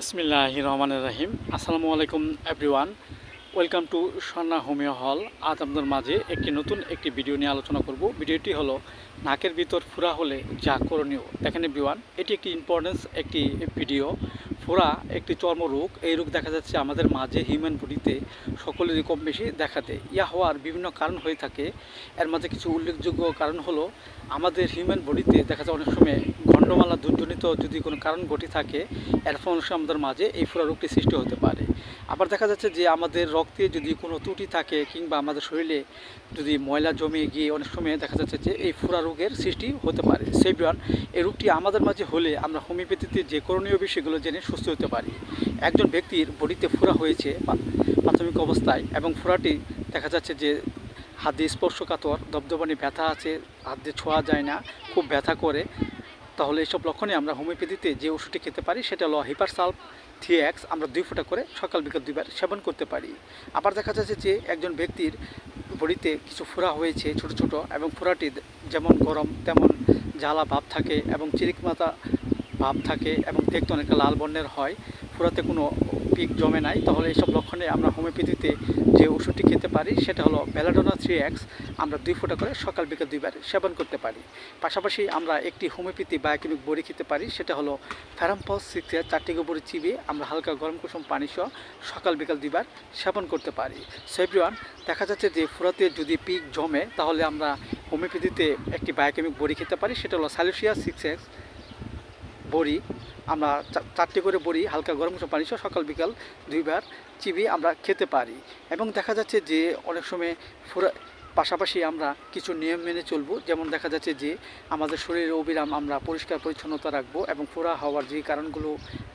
বিসমিল্লাহ রহমানের রাহিম। আসসালামু আলাইকুম everyone welcome to Swarna homeo hall আজ আপনাদের মাঝে একটি নতুন একটি ভিডিও নিয়ে আলোচনা করব। ভিডিওটি হলো, নাকের ভিতর ফুরা হলে যা করণীয়। দেখেন এভরিওয়ান এটি একটি ইম্পর্টেন্স একটি ভিডিও ফোড়া একটি চর্মরোগ এই রোগ দেখা যাচ্ছে আমাদের মাঝে হিউম্যান বডিতে সকলেরই কম বেশি দেখা দেয় ইয়া হওয়ার বিভিন্ন কারণ হয়ে থাকে। এর মাঝে কিছু উল্লেখযোগ্য কারণ হলো আমাদের হিউম্যান বডিতে দেখা যায় অনেক সময় গণ্ডমালা দুর্জনিত যদি কোনো কারণ ঘটে থাকে এর ফলে অনেক আমাদের মাঝে এই ফোড়া রোগটি সৃষ্টি হতে পারে। আবার দেখা যাচ্ছে যে আমাদের রক্তে যদি কোনো ত্রুটি থাকে কিংবা আমাদের শরীরে যদি ময়লা জমে গিয়ে অনেক সময় দেখা যাচ্ছে যে এই ফোড়া রোগের সৃষ্টি হতে পারে। সেভিয়ান এই রোগটি আমাদের মাঝে হলে আমরা হোমিওপ্যাথিতে যে করণীয় বিষয়গুলো জেনে সুস্থ হতে পারি। একজন ব্যক্তির বডিতে ফোড়া হয়েছে প্রাথমিক অবস্থায় এবং ফোড়াটি দেখা যাচ্ছে যে হাত দিয়ে স্পর্শকাতর দবদবানি ব্যথা আছে, হাত দিয়ে ছোঁয়া যায় না, খুব ব্যথা করে। তাহলে এইসব লক্ষণে আমরা হোমিওপ্যাথিতে যে ওষুধটি খেতে পারি সেটা হলো হিপারসালফ থিএক্স আমরা দুই ফোঁটা করে সকাল বিকাল দুইবার সেবন করতে পারি। আবার দেখা যাচ্ছে যে একজন ব্যক্তির বডিতে কিছু ফোড়া হয়েছে ছোট ছোট এবং ফোড়াটি যেমন গরম, তেমন জ্বালা ভাব থাকে এবং চিরিকমাতা ভাব থাকে এবং দেখতে অনেকটা লাল বর্ণের হয়। ফোড়াতে কোনো পিক জমে নাই, তাহলে এইসব লক্ষণে আমরা হোমিওপ্যাথিতে যে ওষুধটি খেতে পারি, সেটা হলো বেলাডোনা থ্রি এক্স আমরা দুই ফোঁটা করে সকাল বিকাল দুইবার সেবন করতে পারি। পাশাপাশি আমরা একটি হোমিওপ্যাথি বায়োকেমিক বড়ি খেতে পারি, সেটা হলো ফ্যারাম্পস সিক্সের চারটি গোবরে চিবিয়ে আমরা হালকা গরম কুসুম পানি সহ সকাল বিকাল দুইবার সেবন করতে পারি। সেভরিওয়ান দেখা যাচ্ছে যে ফোড়াতে যদি পিক জমে, তাহলে আমরা হোমিওপ্যাথিতে একটি বায়োকেমিক বড়ি খেতে পারি, সেটা হলো স্যালুসিয়া সিক্স এক্স বড়ি। আমরা চারটি করে বড়ি, হালকা গরম গরম পানি সহ সকাল, বিকাল দুইবার চিবিয়ে আমরা খেতে পারি। এবং দেখা যাচ্ছে যে অনেক সময় ফোড়া পাশাপাশি আমরা কিছু নিয়ম মেনে চলবো। যেমন দেখা যাচ্ছে যে, আমাদের শরীরের অবিরাম আমরা পরিষ্কার পরিচ্ছন্নতা রাখব এবং ফোড়া হওয়ার যে কারণগুলো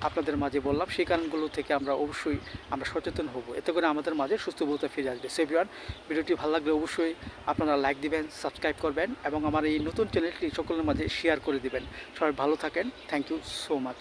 আপনাদের মাঝে বললাম, সেই কারণগুলো থেকে আমরা অবশ্যই আমরা সচেতন হব। এতে করে আমাদের মাঝে সুস্থ বলতে ফিরে আসবে। সেভিয়ান ভিডিওটি ভালো লাগলে অবশ্যই আপনারা লাইক দিবেন সাবস্ক্রাইব করবেন এবং আমার এই নতুন চ্যানেলটি সকলের মাঝে শেয়ার করে দিবেন। সবাই ভালো থাকেন। Thank you so much